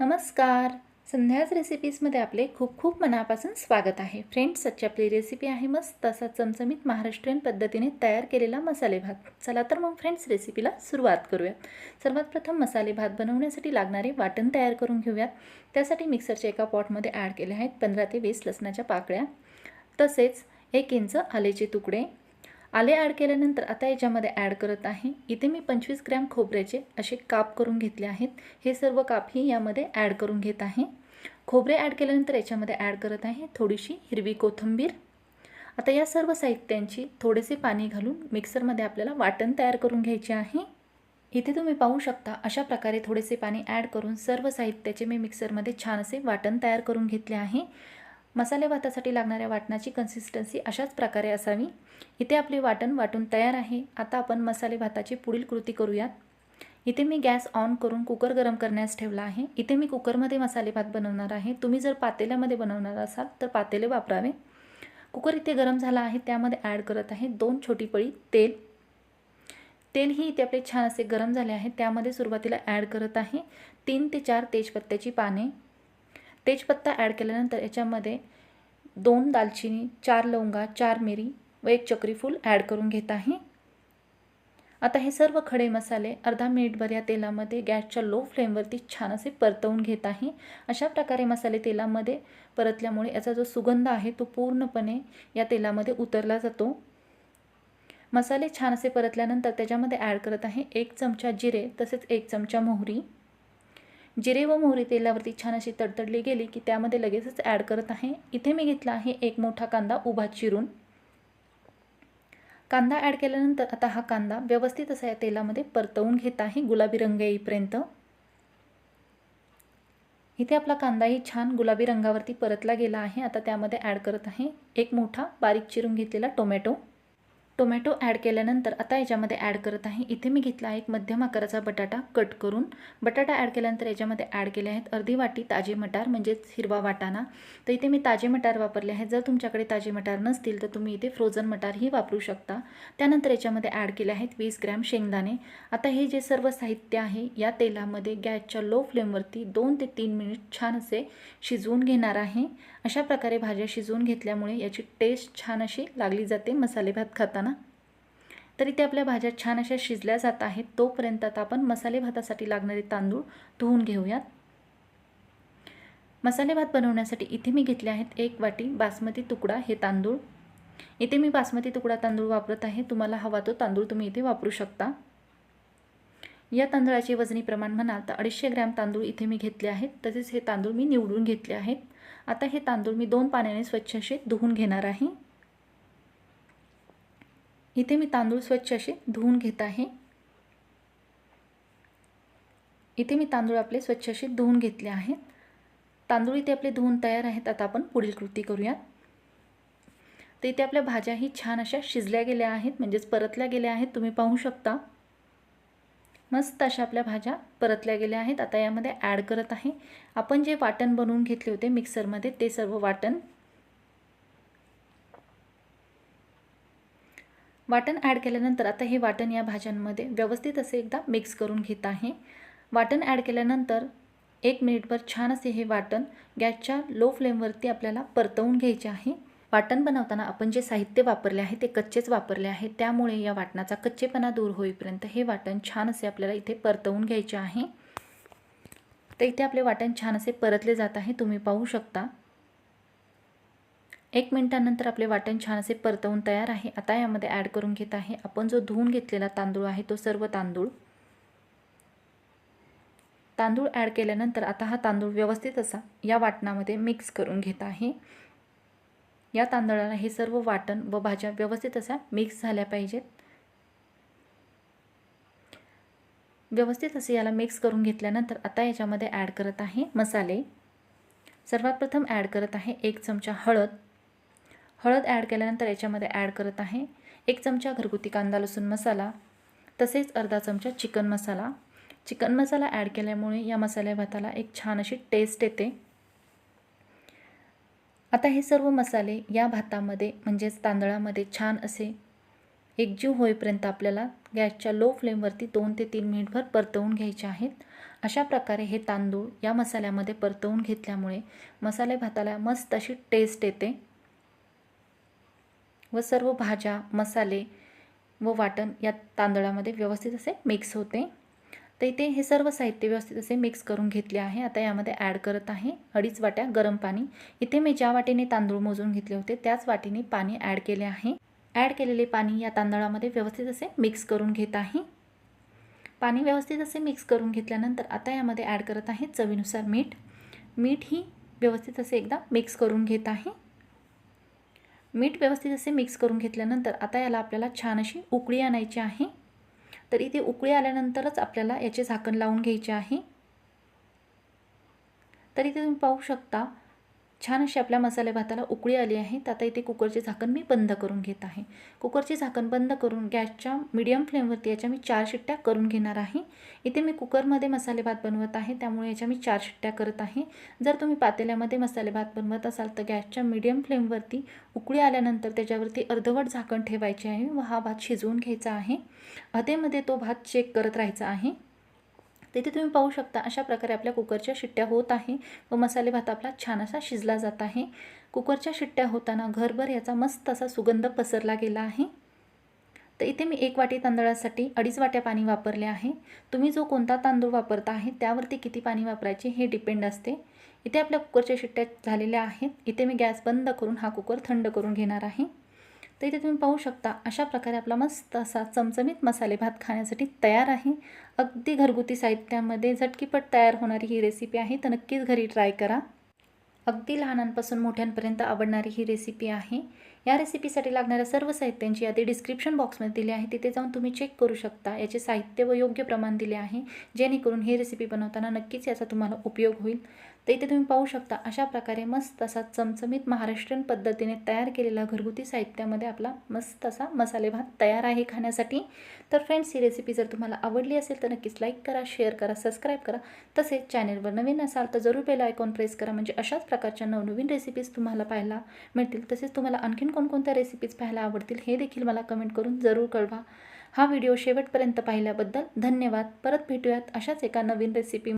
नमस्कार. संध्याच रेसिपीजमध्ये आपले खूप खूप मनापासून स्वागत आहे. फ्रेंड्स आजची आपली रेसिपी आहे मस्त असा चमचमीत महाराष्ट्रीयन पद्धतीने तयार केलेला मसाले भात. चला तर मग फ्रेंड्स रेसिपीला सुरुवात करूया. सर्वात प्रथम मसाले भात बनवण्यासाठी लागणारे वाटण तयार करून घेऊयात. त्यासाठी मिक्सरच्या एका पॉटमध्ये ॲड केले आहेत पंधरा ते वीस लसणाच्या पाकळ्या. तसेच एक इंच आलेचे तुकडे. आले ॲड केल्यानंतर आता याच्यामध्ये ॲड करत आहे. इथे मी पंचवीस ग्रॅम खोबऱ्याचे असे काप करून घेतले आहेत. हे सर्व कापही यामध्ये ॲड करून घेत आहे. खोबरे ॲड केल्यानंतर याच्यामध्ये ॲड करत आहे थोडीशी हिरवी कोथिंबीर. आता या सर्व साहित्यांची थोडेसे पाणी घालून मिक्सरमध्ये आपल्याला वाटण तयार करून घ्यायचे आहे. इथे तुम्ही पाहू शकता अशा प्रकारे थोडेसे पाणी ॲड करून सर्व साहित्याचे मी मिक्सरमध्ये छान असे वाटण तयार करून घेतले आहे. मसाले भातासाठी लागणाऱ्या वाटणाची कन्सिस्टन्सी अशाच प्रकारे असावी. इथे आपली वाटण वाटून तयार आहे. आता आपण मसाले भाताची पुढील कृती करूयात. इथे मी गॅस ऑन करून कुकर गरम करण्यास ठेवला आहे. इथे मी कुकरमध्ये मसाले भात बनवणार आहे. तुम्ही जर पातेल्यामध्ये बनवणार असाल तर पातेले वापरावे. कुकर इथे गरम झाला आहे. त्यामध्ये ॲड करत आहे दोन छोटी पळी तेल. तेलही इथे आपले छान असे गरम झाले आहे. त्यामध्ये सुरुवातीला ॲड करत आहे तीन ते चार तेजपत्त्याची पाने. तेजपत्ता ॲड केल्यानंतर याच्यामध्ये दोन दालचिनी चार लवंगा चार मिरी व एक चक्रीफूल ॲड करून घेत आहे. आता हे सर्व खडे मसाले अर्धा मिनिटभर या तेलामध्ये गॅसच्या लो फ्लेमवरती छान असे परतवून घेत आहे. अशा प्रकारे मसाले तेलामध्ये परतल्यामुळे याचा जो सुगंध आहे तो पूर्णपणे या तेलामध्ये उतरला जातो. मसाले छान असे परतल्यानंतर त्याच्यामध्ये ॲड करत आहे एक चमचा जिरे तसेच एक चमचा मोहरी. जिरे व मोहरी तेलावरती छान अशी तडतडली गेली की त्यामध्ये लगेचच ॲड करत आहे. इथे मी घेतला आहे एक मोठा कांदा उभा चिरून. कांदा ॲड केल्यानंतर आता हा कांदा व्यवस्थित असा या तेलामध्ये परतवून घेत आहे गुलाबी रंग येईपर्यंत. इथे आपला कांदाही छान गुलाबी रंगावरती परतला गेला आहे. आता त्यामध्ये ॲड करत आहे एक मोठा बारीक चिरून घेतलेला टोमॅटो टोमॅटो ॲड केल्यानंतर आता याच्यामध्ये ॲड करत आहे. इथे मी घेतला एक मध्यम आकाराचा बटाटा कट करून. बटाटा ॲड केल्यानंतर याच्यामध्ये ॲड केले आहेत अर्धी वाटी ताजे मटार म्हणजेच हिरवा वाटाणा. तर इथे मी ताजे मटार वापरले आहेत. जर तुमच्याकडे ताजे मटार नसतील तर तुम्ही इथे फ्रोझन मटारही वापरू शकता. त्यानंतर याच्यामध्ये ॲड केले आहेत वीस ग्रॅम शेंगदाणे. आता हे जे सर्व साहित्य आहे या तेलामध्ये गॅसच्या लो फ्लेमवरती दोन ते तीन मिनिट छान असे शिजवून घेणार आहे. अशा प्रकारे भाज्या शिजवून घेतल्यामुळे याची टेस्ट छान अशी लागली जाते मसाले भात खाताना. तर इथे आपल्या भाज्या छान अशा शिजल्या जात आहेत तोपर्यंत आता आपण मसाले भातासाठी लागणारे तांदूळ धुवून घेऊयात. मसाले भात बनवण्यासाठी इथे मी घेतले आहेत एक वाटी बासमती तुकडा हे तांदूळ. इथे मी बासमती तुकडा तांदूळ वापरत आहे तुम्हाला हवा तो तांदूळ तुम्ही इथे वापरू शकता. या तांदळाचे वजनी प्रमाण म्हणाल तर अडीचशे ग्रॅम तांदूळ इथे मी घेतले आहेत. तसेच हे तांदूळ मी निवडून घेतले आहेत. आता हे तांदूळ मी दोन पाण्याने स्वच्छ असे धुवून घेणार आहे. इथे मी तांदूळ स्वच्छ असे धुवून घेत आहे. इथे मी तांदूळ आपले स्वच्छ असे धुवून घेतले आहेत तांदूळ इथे आपले धुवून तयार आहेत. आता आपण पुढील कृती करूयात. तर इथे आपल्या भाज्याही छान अशा शिजल्या गेल्या आहेत. म्हणजेच परतल्या गेल्या आहेत. तुम्ही पाहू शकता. मस्त अशा आपल्या भाज्या परतल्या गेल्या आहेत. आता यामध्ये ॲड करत आहे. आपण जे वाटण बनवून घेतले होते मिक्सरमध्ये ते सर्व वाटण. वाटण ॲड केल्यानंतर आता हे वाटण या भाज्यांमध्ये व्यवस्थित असे एकदा मिक्स करून घेत आहे. वाटण ॲड केल्यानंतर एक मिनिटभर छान असे हे वाटण गॅसच्या लो फ्लेमवरती आपल्याला परतवून घ्यायचे आहे. वाटण बनवताना आपण जे साहित्य वापरले आहे ते कच्चेच वापरले आहे त्यामुळे या वाटणाचा कच्चेपणा दूर होईपर्यंत हे वाटण छान असे आपल्याला इथे परतवून घ्यायचे आहे. तर इथे आपले वाटण छान असे परतले जात आहे तुम्ही पाहू शकता. एक मिनटानंतर आपले वाटण छान असे परतवून तयार आहे. आता यामध्ये ॲड करून घेत आहे. आपण जो धुवून घेतलेला तांदूळ आहे तो सर्व तांदूळ. तांदूळ ॲड केल्यानंतर आता हा तांदूळ व्यवस्थित असा या वाटणामध्ये मिक्स करून घेत आहे. या तांदळाला हे सर्व वाटण व भाज्या व्यवस्थित अशा मिक्स झाल्या पाहिजेत. व्यवस्थित असे याला मिक्स करून घेतल्यानंतर आता याच्यामध्ये ॲड करत आहे मसाले. सर्वात प्रथम ॲड करत आहे एक चमचा हळद. हळद ॲड केल्यानंतर याच्यामध्ये ॲड करत आहे एक चमचा घरगुती कांदा लसूण मसाला तसेच अर्धा चमचा चिकन मसाला. चिकन मसाला ॲड केल्यामुळे या मसाल्या भाताला एक छान अशी टेस्ट येते. आता हे सर्व मसाले या भातामध्ये म्हणजेच तांदळामध्ये छान असे एकजीव होईपर्यंत आपल्याला गॅसच्या लो फ्लेमवरती दोन ते तीन मिनिटभर परतवून घ्यायचे आहेत. अशा प्रकारे हे तांदूळ या मसाल्यामध्ये परतवून घेतल्यामुळे मसाले भाताला मस्त अशी टेस्ट येते व सर्व भाज्या मसाले व वाटण या तांदळामध्ये व्यवस्थित असे मिक्स होते. तर इथे हे सर्व साहित्य व्यवस्थित असे मिक्स करून घेतले आहे. आता यामध्ये ॲड करत आहे अडीच वाट्या गरम पाणी. इथे मी ज्या वाटीने तांदूळ मोजून घेतले होते त्याच वाटीने पाणी ॲड केले आहे. ॲड केलेले पाणी या तांदळामध्ये व्यवस्थित असे मिक्स करून घेत आहे. पाणी व्यवस्थित असे मिक्स करून घेतल्यानंतर आता यामध्ये ॲड करत आहे चवीनुसार मीठ. मीठ ही व्यवस्थित असे एकदा मिक्स करून घेत आहे. मीठ व्यवस्थित असे मिक्स करून घेतल्यानंतर आता याला आपल्याला छान अशी उकळी आणायची आहे. तर इथे उकळी आल्यानंतरच आपल्याला याचे झाकण लावून घ्यायचे आहे. तर इथे तुम्ही पाहू शकता. छान अशी आपल्या मसाले भाताला उकळी आली आहे. तर आता इथे कुकरचे झाकण मी बंद करून घेत आहे. कुकरचे झाकण बंद करून गॅसच्या मीडियम फ्लेमवरती याच्या मी चार शिट्ट्या करून घेणार आहे. इथे मी कुकरमध्ये मसाले भात बनवत आहे. त्यामुळे याच्या मी चार शिट्ट्या करत आहे. जर तुम्ही पातेल्यामध्ये मसाले भात बनवत असाल तर गॅसच्या मीडियम फ्लेमवरती उकळी आल्यानंतर त्याच्यावरती अर्धवट झाकण ठेवायचे आहे व हा भात शिजवून घ्यायचा आहे. अधेमध्ये तो भात चेक करत राहायचा आहे. तिथे तुम्ही पाहू शकता अशा प्रकारे आपल्या कुकरच्या शिट्ट्या होत आहे. व मसाले भात आपला छान असा शिजला जात आहे. कुकरच्या शिट्ट्या होताना घरभर याचा मस्त असा सुगंध पसरला गेला आहे. तर इथे मी एक वाटी तांदळासाठी अडीच वाट्या पाणी वापरले आहे. तुम्ही जो कोणता तांदूळ वापरता आहे त्यावरती किती पाणी वापरायचे हे डिपेंड असते. इथे आपल्या कुकरच्या शिट्ट्या झालेल्या आहेत. इथे मी गॅस बंद करून हा कुकर थंड करून घेणार आहे. तर इथे तुम्ही पाहू शकता अशा प्रकारे आपला मस्त असा चमचमीत मसाले भात खाण्यासाठी तयार आहे. अगदी घरगुती साहित्यामध्ये झटकीपट तयार होणारी ही रेसिपी आहे तर नक्कीच घरी ट्राय करा. अगदी लहानांपासून मोठ्यांपर्यंत आवडणारी ही रेसिपी आहे. या रेसिपीसाठी लागणाऱ्या सर्व साहित्यांची यादी डिस्क्रिप्शन बॉक्समध्ये दिली आहे. तिथे जाऊन तुम्ही चेक करू शकता याचे साहित्य व योग्य प्रमाण दिले आहे. जेणेकरून ही रेसिपी बनवताना नक्कीच याचा तुम्हाला उपयोग होईल. तर इथे तुम्ही पाहू शकता अशा प्रकारे मस्त असा चमचमीत महाराष्ट्रीयन पद्धतीने तयार केलेला घरगुती साहित्यामध्ये आपला मस्त असा मसाले भात तयार आहे खाण्यासाठी. तर फ्रेंड्स ही रेसिपी जर तुम्हाला आवडली असेल तर नक्कीच लाईक करा शेअर करा सबस्क्राईब करा. तसेच चॅनलवर नवीन असाल तर जरूर बेल आयकॉन प्रेस करा. म्हणजे अशाच प्रकारच्या नवनवीन रेसिपीज तुम्हाला पाहायला मिळतील. तसेच तुम्हाला आणखीन कोणकोणत्या रेसिपीज पाहायला आवडतील हे देखील मला कमेंट करून जरूर कळवा. हा व्हिडिओ शेवटपर्यंत पाहिल्याबद्दल धन्यवाद. परत भेटूयात अशाच एका नवीन रेसिपी